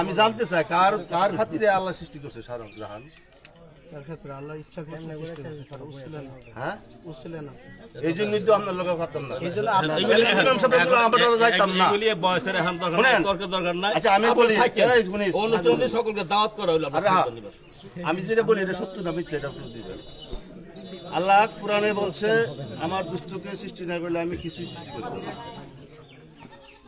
আমি জানতে চাই কার কার খাতিরে আল্লাহ সৃষ্টি করছে সারা জাহান? না না। এই জন্যই তো আপনার লোকে না। না আচ্ছা আমি আপনি বলি থাকেন। এই সকলকে দাওয়াত করা হলো আমি যেটা বলি এটা সত্য না মিথ্যা এটা দিবেন। আল্লাহ কোরআনে বলছে আমার দুষ্টকে সৃষ্টি না করলে আমি কিছুই সৃষ্টি করব না সঠিক না ওটি? আরে সঠিক না ওটি?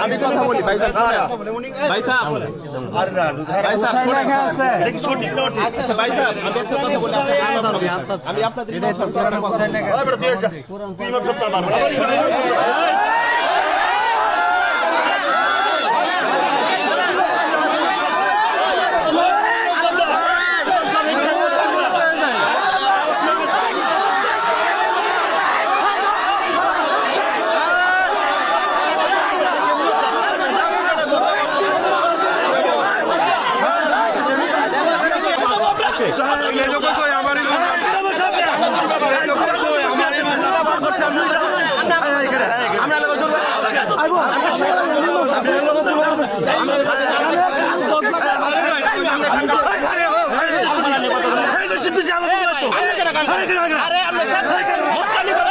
আমি কথা বলি ভাই সাহেব। না, না। আরে স্যার